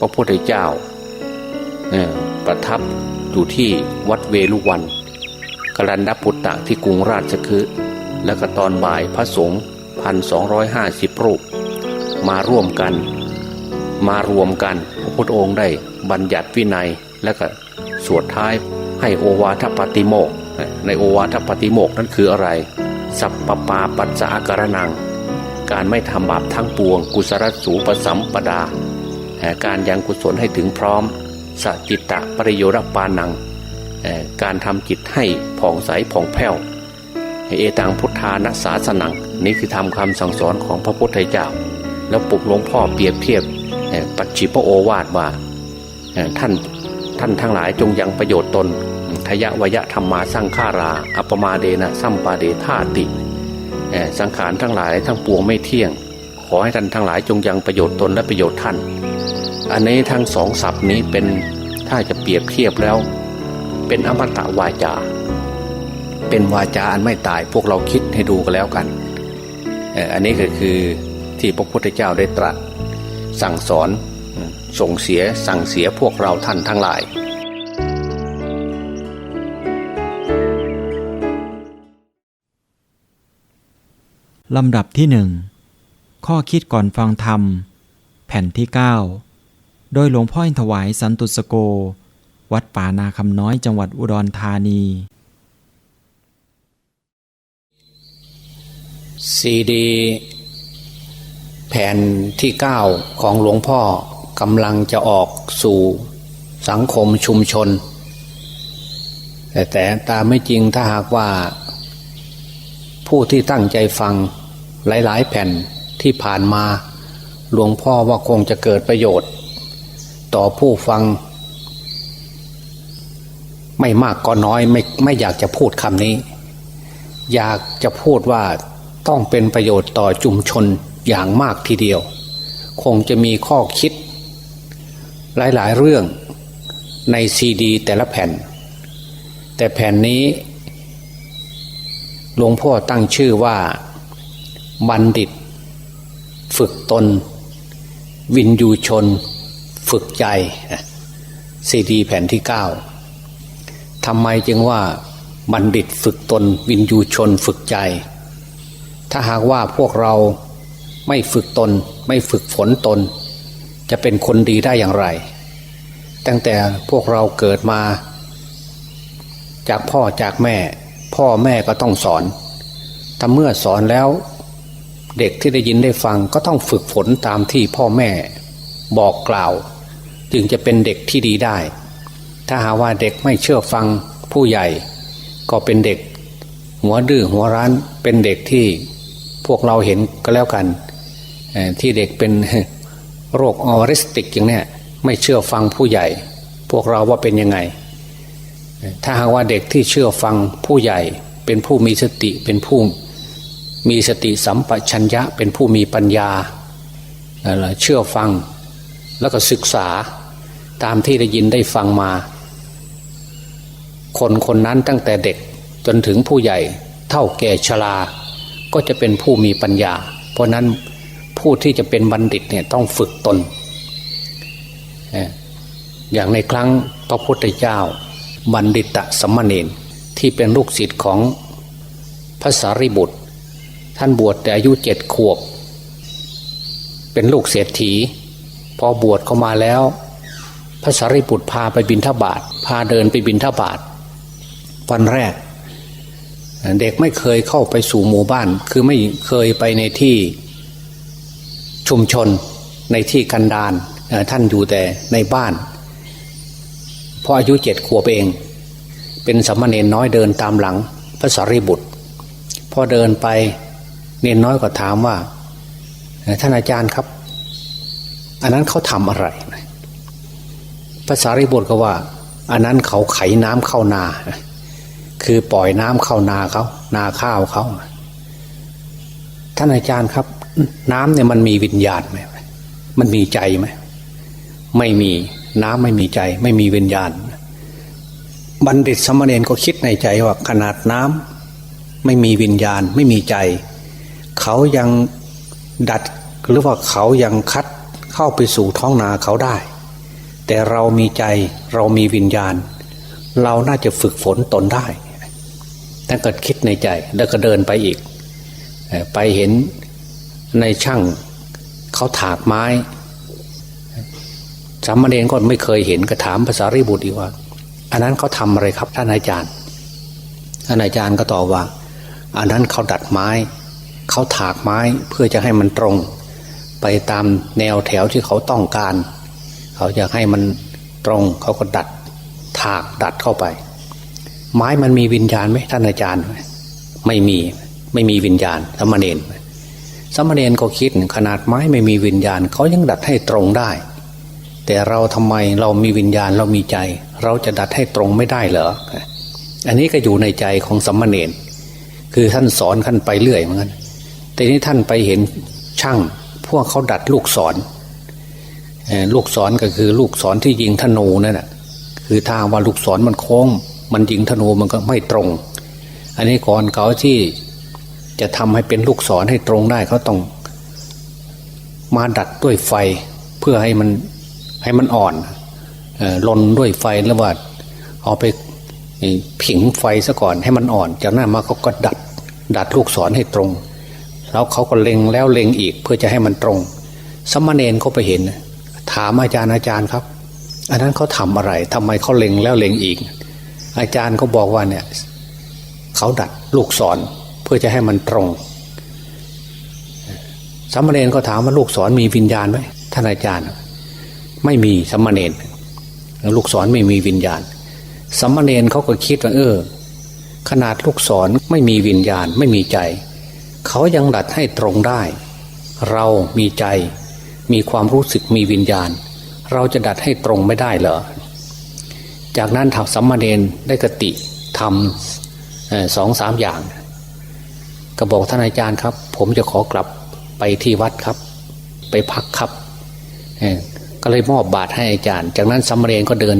พระพุทธเจ้าประทับอยู่ที่วัดเวลุวันกรันดปุตตะที่กรุงราชคฤห์แล้วก็ตอนบ่ายพระสงฆ์พันสองร้อยห้าสิบรูป มาร่วมกัน มารวมกัน พระพุทธองค์ได้บัญญัติวินัยและก็สวดท้ายให้โอวาทปาติโมกในโอวาทปาติโมกนั้นคืออะไร สัพปปาปัสสะการนัง การไม่ทำบาปทั้งปวง กุศลสูปสัมปดา การยังกุศลให้ถึงพร้อมสจิตตะปริโยรปานัง การทำจิตให้ผ่องใสผ่องแผ้ว เอตังพุทธานะสาสนัง นี่คือทำคำสั่งสอนของพระพุทธเจ้า แล้วปลุกหลวงพ่อเปรียบเทียบปัจฉิปโอวาทว่าท่านท่านทั้งหลายจงยังประโยชน์ตนทยะวยะธรรมาสร้างฆารา อัปมาเดนะสัมปาเดธาติสังขารทั้งหลายทั้งปวงไม่เที่ยง ขอให้ท่านทั้งหลายจงยังประโยชน์ตนและประโยชน์ท่าน อันนี้ทั้งสองศัพท์นี้เป็นถ้าจะเปรียบเทียบแล้ว เป็นอมตะวาจา เป็นวาจาอันไม่ตายพวกเราคิดให้ดูกันแล้วกันเอออันนี้ก็คือที่พระพุทธเจ้าได้ตรัส สั่งสอนส่งเสียสั่งเสียพวกเราท่านทั้งหลายลำดับที่หนึ่งข้อคิดก่อนฟังธรรม แผ่นที่ 9 โดยหลวงพ่ออินทวายสันตุสโก วัดป่านาคำน้อยจังหวัดอุดรธานี ซีดี แผ่นที่ 9 ของหลวงพ่อกำลังจะออกสู่สังคมชุมชน แต่แต่ตามไม่จริงถ้าหากว่า ผู้ที่ตั้งใจฟังหลาย ๆ แผ่นที่ผ่านมา หลวงพ่อว่าคงจะเกิดประโยชน์ ต่อผู้ฟัง ไม่มากก็น้อยไม่ไม่อยากจะพูดคำนี้ อยากจะพูดว่าต้องเป็นประโยชน์ต่อชุมชนอย่างมากทีเดียว คงจะมีข้อคิด หลายๆเรื่องในซีดี แต่ละแผ่น แต่แผ่นนี้หลวงพ่อตั้งชื่อว่าบัณฑิต ฝึกตน วินยูชน ฝึกใจซีดีแผ่นที่เก้าทำไมจึงว่าบัณฑิตฝึกตนวินยูชนฝึกใจ ถ้าหากว่าพวกเราไม่ฝึกตน ไม่ฝึกฝนตน จะเป็นคนดีได้อย่างไร ตั้งแต่พวกเราเกิดมา จากพ่อจากแม่ พ่อแม่ก็ต้องสอนถ้าเมื่อสอนแล้ว เด็กที่ได้ยินได้ฟังก็ต้องฝึกฝนตามที่พ่อแม่บอกกล่าว จึงจะเป็นเด็กที่ดีได้ ถ้าหาว่าเด็กไม่เชื่อฟังผู้ใหญ่ ก็เป็นเด็ก หัวดื้อหัวรั้นเป็นเด็กที่พวกเราเห็นก็แล้วกัน ที่เด็กเป็นโรคออริสติกอย่างเนี้ยไม่เชื่อฟังผู้ใหญ่ พวกเราว่าเป็นยังไง ถ้าหากว่าเด็กที่เชื่อฟังผู้ใหญ่ เป็นผู้มีสติเป็นผู้มีสติสัมปชัญญะเป็นผู้มีปัญญาเชื่อฟังแล้วก็ศึกษา ตามที่ได้ยินได้ฟังมา คนคนนั้นตั้งแต่เด็กจนถึงผู้ใหญ่เท่าแก่ชราก็จะเป็นผู้มีปัญญา เพราะนั้นผู้ที่จะเป็นบัณฑิตเนี่ยต้องฝึกตนเอ่ออย่างในครั้งพระพุทธเจ้า บัณฑิตสมณเณรที่เป็นลูกศิษย์ของพระสารีบุตร ท่านบวชแต่อายุเจ็ดขวบ เป็นลูกเศรษฐี พอบวชเข้ามาแล้ว พระสารีบุตรพาไปบินทบาทพาเดินไปบินทบาทวันแรก เด็กไม่เคยเข้าไปสู่หมู่บ้าน คือไม่เคยไปในที่ชุมชนในที่กันดารเอ่อท่านอยู่แต่ในบ้านพออายุเจ็ดขวบเอง เป็นสามเณรน้อยเดินตามหลังพระสารีบุตรพอเดินไปเนนน้อยก็ถามว่าท่านอาจารย์ครับ อันนั้นเขาทำอะไร พระสารีบุตรก็ว่า อันนั้นเขาไขน้ำเข้านา คือปล่อยน้ำเข้านาเขานาข้าวเขาท่านอาจารย์ครับ น้ำเนี่ยมันมีวิญญาณไหมมันมีใจไหมไม่มีน้ำไม่มีใจ ไม่มีวิญญาณ บัณฑิตสมณเณรก็คิดในใจว่าขนาดน้ำไม่มีวิญญาณ ไม่มีใจ เขายังดัดหรือว่าเขายังคัดเข้าไปสู่ท้องนาเขาได้ แต่เรามีใจเรามีวิญญาณ เราน่าจะฝึกฝนตนได้ท่นก็คิดในใจแล้วก็เดินไปอีก ไปเห็นในช่างเขาถากไม้สามเณรก็ไม่เคยเห็นก็ถามภาษาริบุตรอีกว่า อันนั้นเขาทำอะไรครับท่านอาจารย์ท่านอาจารย์ก็ตอบว่า อันนั้นเขาดัดไม้ เขาถากไม้เพื่อจะให้มันตรง ไปตามแนวแถวที่เขาต้องการ เขาอยากให้มันตรงเขาก็ดัดถากดัดเข้าไป ไม้มันมีวิญญาณไหมท่านอาจารย์ ไม่มีไม่มีวิญญาณสามเณรสามเณรก็คิดขนาดไม้ไม่มีวิญญาณเขายังดัดให้ตรงได้ แต่เราทำไมเรามีวิญญาณเรามีใจ เราจะดัดให้ตรงไม่ได้เหรออันนี้ก็อยู่ในใจของสัมมาเนนคือท่านสอนท่านไปเรื่อยเหมือนกันแต่นี้ท่านไปเห็นช่าง พวกเขาดัดลูกศรเอ่อ ลูกศรก็คือลูกศรที่ยิงธนูนั่นแหะคือทางว่าลูกศรมันโค้ง มันยิงธนูมันก็ไม่ตรง อันนี้ก่อนเขาที่จะทำให้เป็นลูกศรให้ตรงได้เขาต้องมาดัดด้วยไฟเพื่อให้มันให้มันอ่อนเออลนด้วยไฟแล้วว่าเอาไปผิงไฟซะก่อนให้มันอ่อน จากนั้นมาเขาก็ดัดดัดลูกศรให้ตรง แล้วเขาก็เล็งแล้วเล็งอีกเพื่อจะให้มันตรง สมณเณรเขาไปเห็น ถามอาจารย์อาจารย์ครับ อันนั้นเขาทำอะไรทำไมเขาเล็งแล้วเล็งอีก อาจารย์ก็บอกว่าเนี่ยเขาดัดลูกศรเพื่อจะให้มันตรงสามเณรก็ถามว่าลูกศรมีวิญญาณไหมท่านอาจารย์ ไม่มีสามเณรลูกศรไม่มีวิญญาณสามเณรเขาก็คิดว่าเออ ขนาดลูกศรไม่มีวิญญาณไม่มีใจ เขายังดัดให้ตรงได้ เรามีใจ มีความรู้สึกมีวิญญาณ เราจะดัดให้ตรงไม่ได้เหรอ จากนั้นทางสัมมาเนนได้กติทำสองสามอย่าง ก็บอกท่านอาจารย์ครับ ผมจะขอกลับไปที่วัดครับ ไปพักครับก็เลยมอบบาตรให้อาจารย์ จากนั้นสัมมาเนนก็เดิน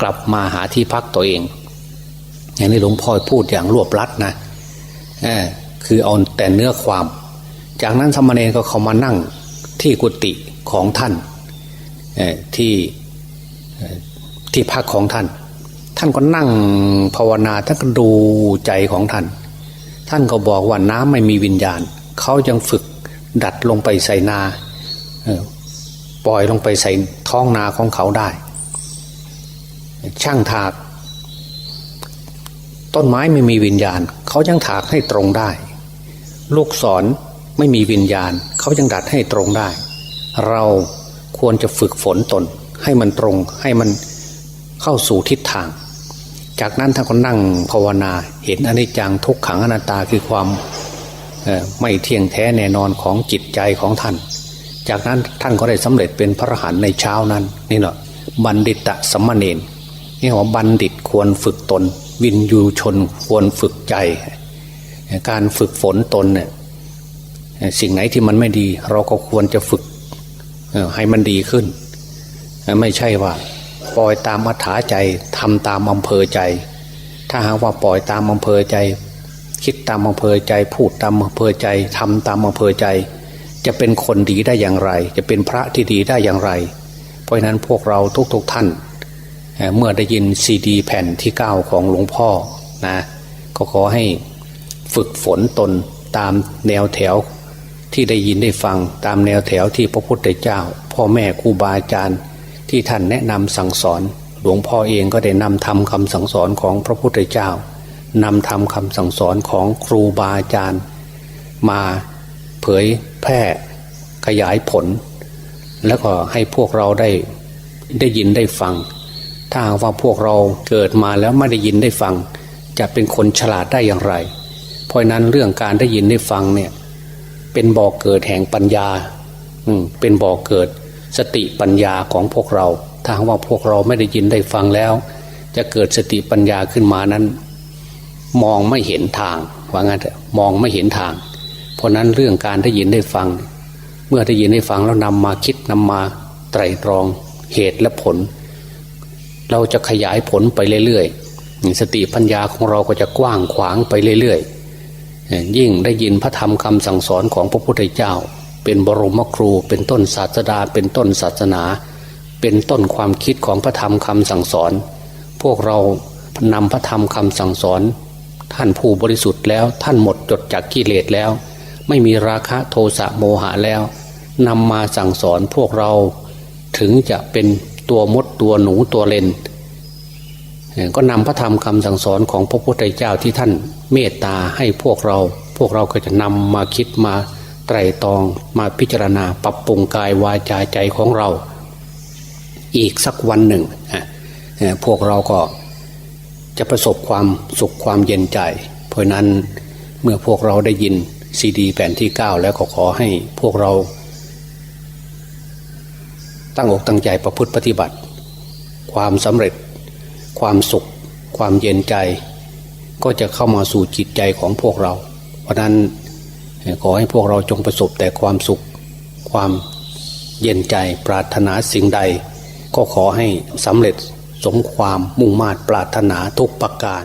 กลับมาหาที่พักตัวเอง อย่างนี้หลวงพ่อพูดอย่างรวบลัดนะคือเอาแต่เนื้อความ จากนั้นสามเณรก็เขามานั่งที่กุฏิ ของท่านที่ที่พักของท่าน ท่านก็นั่งภาวนาท่านก็ดูใจของท่าน ท่านก็บอกว่าน้ำไม่มีวิญญาณ เขายังฝึกดัดลงไปใส่นาปล่อยลงไปใส่ท้องนาของเขาได้ ช่างถาก ต้นไม้ไม่มีวิญญาณ เขายังถากให้ตรงได้ ลูกศรไม่มีวิญญาณ เขายังดัดให้ตรงได้ เราควรจะฝึกฝนตน ให้มันตรงให้มันเข้าสู่ทิศทาง จากนั้นท่านก็นั่งภาวนาเห็นอนิจจังทุกขังอนัตตาคือความไม่เที่ยงแท้แน่นอนของจิตใจของท่าน จากนั้นท่านก็ได้สำเร็จเป็นพระอรหันต์ในเช้านั้นนี่แหละบัณฑิตะสัมมาเนนนี่ว่าบัณฑิตควรฝึกตน วินยูชนควรฝึกใจ การฝึกฝนตนเนี่ยสิ่งไหนที่มันไม่ดี เราก็ควรจะฝึก ให้มันดีขึ้น ไม่ใช่ว่า ปล่อยตามอัธยาใจทำตามอำเภอใจ ถ้าหากว่าปล่อยตามอำเภอใจ คิดตามอำเภอใจ พูดตามอำเภอใจทำตามอำเภอใจ จะเป็นคนดีได้อย่างไร จะเป็นพระที่ดีได้อย่างไร เพราะฉะนั้นพวกเราทุกๆทท่านเอ่อเมื่อได้ยินซีดีแผ่นที่เก้าของหลวงพ่อนะก็ขอให้ฝึกฝนตนตามแนวแถว ที่ได้ยินได้ฟังตามแนวแถวที่พระพุทธเจ้า พ่อแม่ครูบาอาจารย์ ที่ท่านแนะนำสั่งสอน หลวงพ่อเองก็ได้นำทำคำสั่งสอนของพระพุทธเจ้านำทำคำสั่งสอนของครูบาอาจารย์ มาเผยแพร่ขยายผล แล้วก็ให้พวกเราได้ได้ยินได้ฟัง ถ้าหากว่าพวกเราเกิดมาแล้วไม่ได้ยินได้ฟัง จะเป็นคนฉลาดได้อย่างไร เพราะนั้นเรื่องการได้ยินได้ฟังเนี่ย เป็นบ่อกเกิดแห่งปัญญา อืเป็นบ่อกเกิดสติปัญญาของพวกเรา ถ้าว่าพวกเราไม่ได้ยินได้ฟังแล้ว จะเกิดสติปัญญาขึ้นมานั้น มองไม่เห็นทางว่างั้นเถอะมองไม่เห็นทาง เพราะนั้นเรื่องการได้ยินได้ฟัง เมื่อได้ยินได้ฟังแล้วนำมาคิดนำมาไตรตรองเหตุและผล เราจะขยายผลไปเรื่อยๆสติปัญญาของเราก็จะกว้างขวางไปเรื่อยๆ ยิ่งได้ยินพระธรรมคำสั่งสอนของพระพุทธเจ้า เป็นบรมครูเป็นต้นศาสดา เป็นต้นศาสนาเเป็นต้นความคิดของพระธรรมคำสั่งสอน พวกเรานำพระธรรมคำสั่งสอน ท่านผู้บริสุทธิ์แล้วท่านหมดจดจากกิเลสแล้ว ไม่มีราคะโทสะโมหะแล้วนำมาสั่งสอนพวกเราถึงจะเป็นตัวมดตัวหนูตัวเลน ก็นำพระธรรมคำสั่งสอนของพระพุทธเจ้าที่ท่านเมตตาให้พวกเรา พวกเราก็จะนำมาคิดมาไตรตรองมาพิจารณาปรับปรุงกายวาจาใจของเรา อีกสักวันหนึ่ง พวกเราก็จะประสบความสุขความเย็นใจ เพราะนั้นเมื่อพวกเราได้ยินซีดีแผ่นที่ 9 แล้วก็ขอให้พวกเรา ตั้งอกตั้งใจประพฤติปฏิบัติ ความสำเร็จ ความสุข ความเย็นใจ ก็จะเข้ามาสู่จิตใจของพวกเรา เพราะนั้นขอให้พวกเราจงประสบแต่ความสุข ความเย็นใจปรารถนาสิ่งใด ก็ขอให้สำเร็จสมความมุ่งมา่ปรารถนาทุกประการ